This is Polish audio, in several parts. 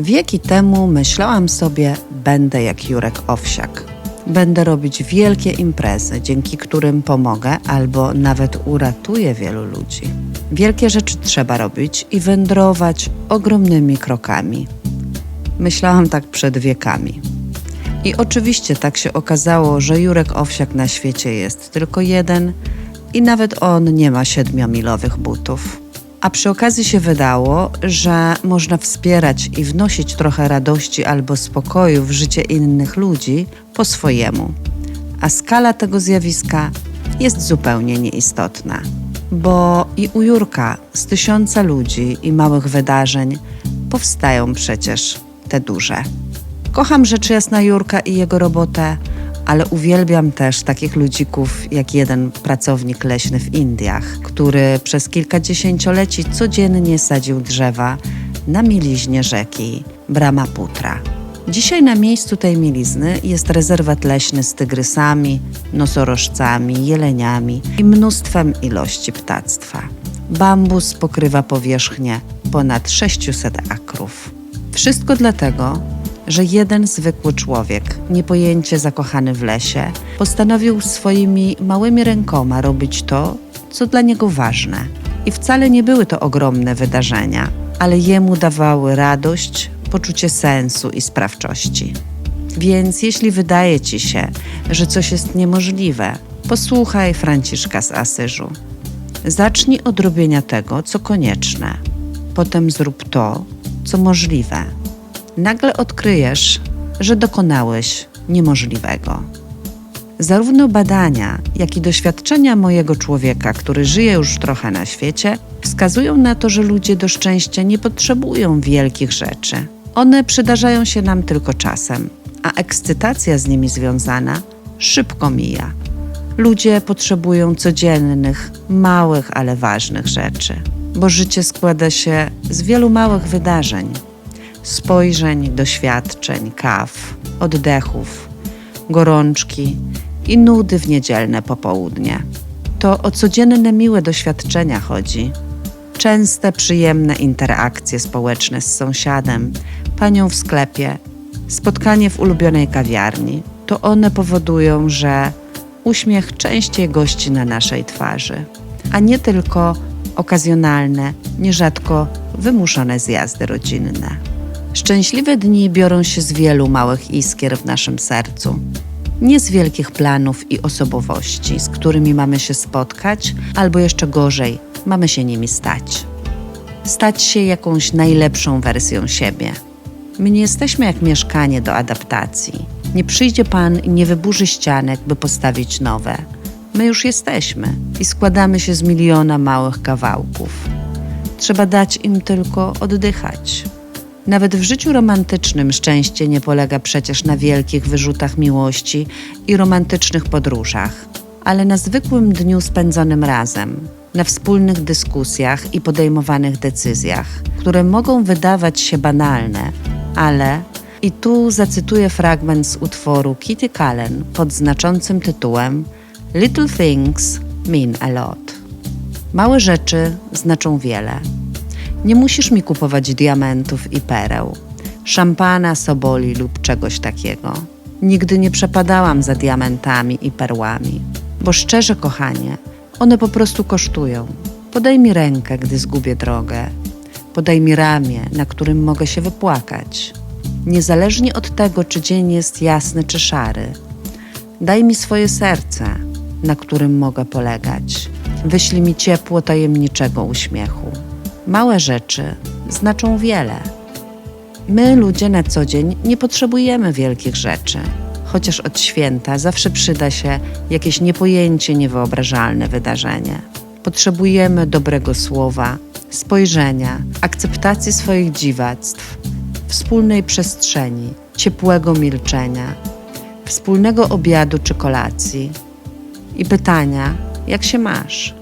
Wieki temu myślałam sobie, będę jak Jurek Owsiak. Będę robić wielkie imprezy, dzięki którym pomogę albo nawet uratuję wielu ludzi. Wielkie rzeczy trzeba robić i wędrować ogromnymi krokami. Myślałam tak przed wiekami. I oczywiście tak się okazało, że Jurek Owsiak na świecie jest tylko jeden i nawet on nie ma siedmiomilowych butów. A przy okazji się wydało, że można wspierać i wnosić trochę radości albo spokoju w życie innych ludzi po swojemu. A skala tego zjawiska jest zupełnie nieistotna. Bo i u Jurka z tysiąca ludzi i małych wydarzeń powstają przecież te duże. Kocham rzecz jasna Jurka i jego robotę, ale uwielbiam też takich ludzików jak jeden pracownik leśny w Indiach, który przez kilka dziesięcioleci codziennie sadził drzewa na mieliźnie rzeki Brahmaputra. Dzisiaj na miejscu tej mielizny jest rezerwat leśny z tygrysami, nosorożcami, jeleniami i mnóstwem ilości ptactwa. Bambus pokrywa powierzchnię ponad 600 akrów. Wszystko dlatego, że jeden zwykły człowiek, niepojęcie zakochany w lesie, postanowił swoimi małymi rękoma robić to, co dla niego ważne. I wcale nie były to ogromne wydarzenia, ale jemu dawały radość, poczucie sensu i sprawczości. Więc jeśli wydaje ci się, że coś jest niemożliwe, posłuchaj Franciszka z Asyżu. Zacznij od robienia tego, co konieczne. Potem zrób to, co możliwe nagle odkryjesz, że dokonałeś niemożliwego. Zarówno badania, jak i doświadczenia mojego człowieka, który żyje już trochę na świecie, wskazują na to, że ludzie do szczęścia nie potrzebują wielkich rzeczy. One przydarzają się nam tylko czasem, a ekscytacja z nimi związana szybko mija. Ludzie potrzebują codziennych, małych, ale ważnych rzeczy, bo życie składa się z wielu małych wydarzeń spojrzeń, doświadczeń, kaw, oddechów, gorączki i nudy w niedzielne popołudnie. To o codzienne miłe doświadczenia chodzi. Częste, przyjemne interakcje społeczne z sąsiadem, panią w sklepie, spotkanie w ulubionej kawiarni. To one powodują, że uśmiech częściej gości na naszej twarzy, a nie tylko okazjonalne, nierzadko wymuszone zjazdy rodzinne. Szczęśliwe dni biorą się z wielu małych iskier w naszym sercu. Nie z wielkich planów i osobowości, z którymi mamy się spotkać, albo jeszcze gorzej, mamy się nimi stać. Stać się jakąś najlepszą wersją siebie. My nie jesteśmy jak mieszkanie do adaptacji. Nie przyjdzie Pan i nie wyburzy ścianek, by postawić nowe. My już jesteśmy i składamy się z miliona małych kawałków. Trzeba dać im tylko oddychać. Nawet w życiu romantycznym szczęście nie polega przecież na wielkich wyrzutach miłości i romantycznych podróżach, ale na zwykłym dniu spędzonym razem, na wspólnych dyskusjach i podejmowanych decyzjach, które mogą wydawać się banalne, ale i tu zacytuję fragment z utworu Kitty Kallen pod znaczącym tytułem Little Things Mean a Lot. Małe rzeczy znaczą wiele. Nie musisz mi kupować diamentów i pereł, szampana, soboli lub czegoś takiego. Nigdy nie przepadałam za diamentami i perłami, bo szczerze, kochanie, one po prostu kosztują. Podaj mi rękę, gdy zgubię drogę. Podaj mi ramię, na którym mogę się wypłakać. Niezależnie od tego, czy dzień jest jasny czy szary. Daj mi swoje serce, na którym mogę polegać. Wyślij mi ciepło tajemniczego uśmiechu. Małe rzeczy znaczą wiele. My, ludzie na co dzień, nie potrzebujemy wielkich rzeczy, chociaż od święta zawsze przyda się jakieś niepojęcie niewyobrażalne wydarzenie. Potrzebujemy dobrego słowa, spojrzenia, akceptacji swoich dziwactw, wspólnej przestrzeni, ciepłego milczenia, wspólnego obiadu czy kolacji i pytania, jak się masz,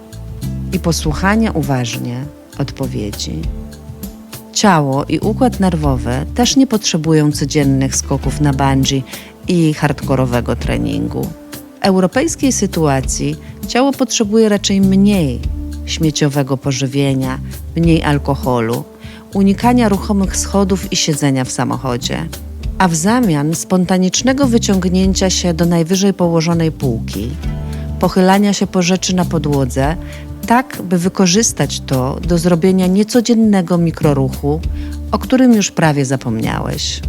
i posłuchania uważnie odpowiedzi. Ciało i układ nerwowy też nie potrzebują codziennych skoków na bungee i hardkorowego treningu. W europejskiej sytuacji ciało potrzebuje raczej mniej śmieciowego pożywienia, mniej alkoholu, unikania ruchomych schodów i siedzenia w samochodzie, a w zamian spontanicznego wyciągnięcia się do najwyżej położonej półki, pochylania się po rzeczy na podłodze, tak by wykorzystać to do zrobienia niecodziennego mikroruchu, o którym już prawie zapomniałeś.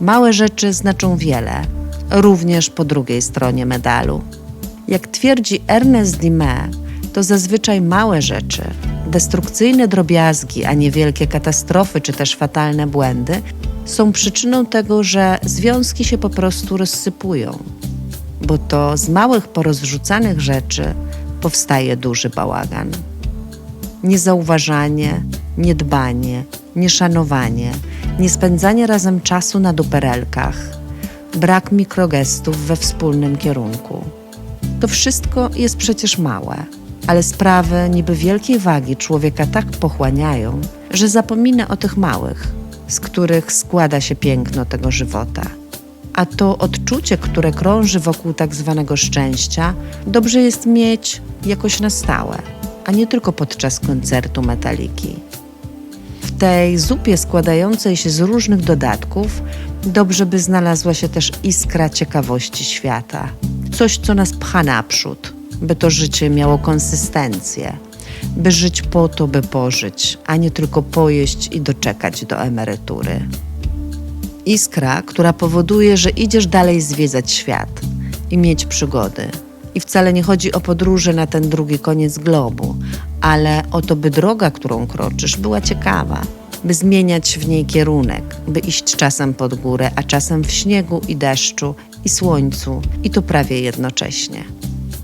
Małe rzeczy znaczą wiele, również po drugiej stronie medalu. Jak twierdzi Ernest Dime, to zazwyczaj małe rzeczy, destrukcyjne drobiazgi, a nie wielkie katastrofy czy też fatalne błędy, są przyczyną tego, że związki się po prostu rozsypują, bo to z małych porozrzucanych rzeczy powstaje duży bałagan. Niezauważanie, niedbanie, nieszanowanie, niespędzanie razem czasu na duperelkach, brak mikrogestów we wspólnym kierunku. To wszystko jest przecież małe, ale sprawy niby wielkiej wagi człowieka tak pochłaniają, że zapomina o tych małych, z których składa się piękno tego żywota. A to odczucie, które krąży wokół tak zwanego szczęścia, dobrze jest mieć jakoś na stałe, a nie tylko podczas koncertu metaliki. W tej zupie składającej się z różnych dodatków dobrze by znalazła się też iskra ciekawości świata. Coś, co nas pcha naprzód, by to życie miało konsystencję, by żyć po to, by pożyć, a nie tylko pojeść i doczekać do emerytury. Iskra, która powoduje, że idziesz dalej zwiedzać świat i mieć przygody. I wcale nie chodzi o podróże na ten drugi koniec globu, ale o to, by droga, którą kroczysz, była ciekawa, by zmieniać w niej kierunek, by iść czasem pod górę, a czasem w śniegu i deszczu i słońcu, i to prawie jednocześnie.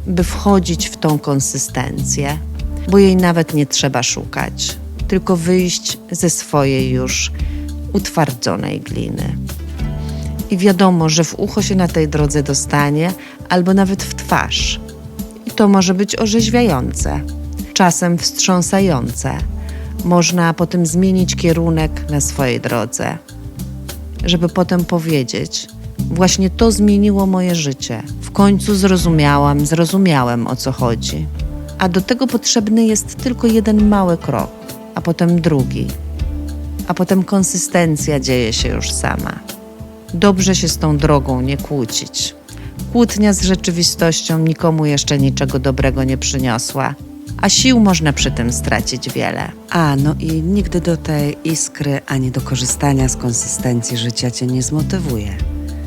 By wchodzić w tą konsystencję, bo jej nawet nie trzeba szukać, tylko wyjść ze swojej już utwardzonej gliny. I wiadomo, że w ucho się na tej drodze dostanie, albo nawet w twarz. I to może być orzeźwiające, czasem wstrząsające. Można potem zmienić kierunek na swojej drodze, żeby potem powiedzieć: Właśnie to zmieniło moje życie. W końcu zrozumiałam, zrozumiałem o co chodzi. A do tego potrzebny jest tylko jeden mały krok, a potem drugi, a potem konsystencja dzieje się już sama. Dobrze się z tą drogą nie kłócić. Kłótnia z rzeczywistością nikomu jeszcze niczego dobrego nie przyniosła, a sił można przy tym stracić wiele. A, no i nigdy do tej iskry ani do korzystania z konsystencji życia cię nie zmotywuje,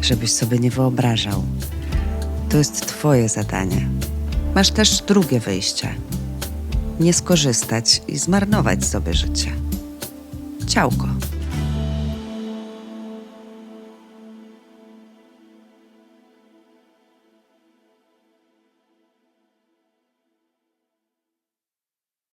żebyś sobie nie wyobrażał. To jest twoje zadanie. Masz też drugie wyjście. Nie skorzystać i zmarnować sobie życie. Ciałko.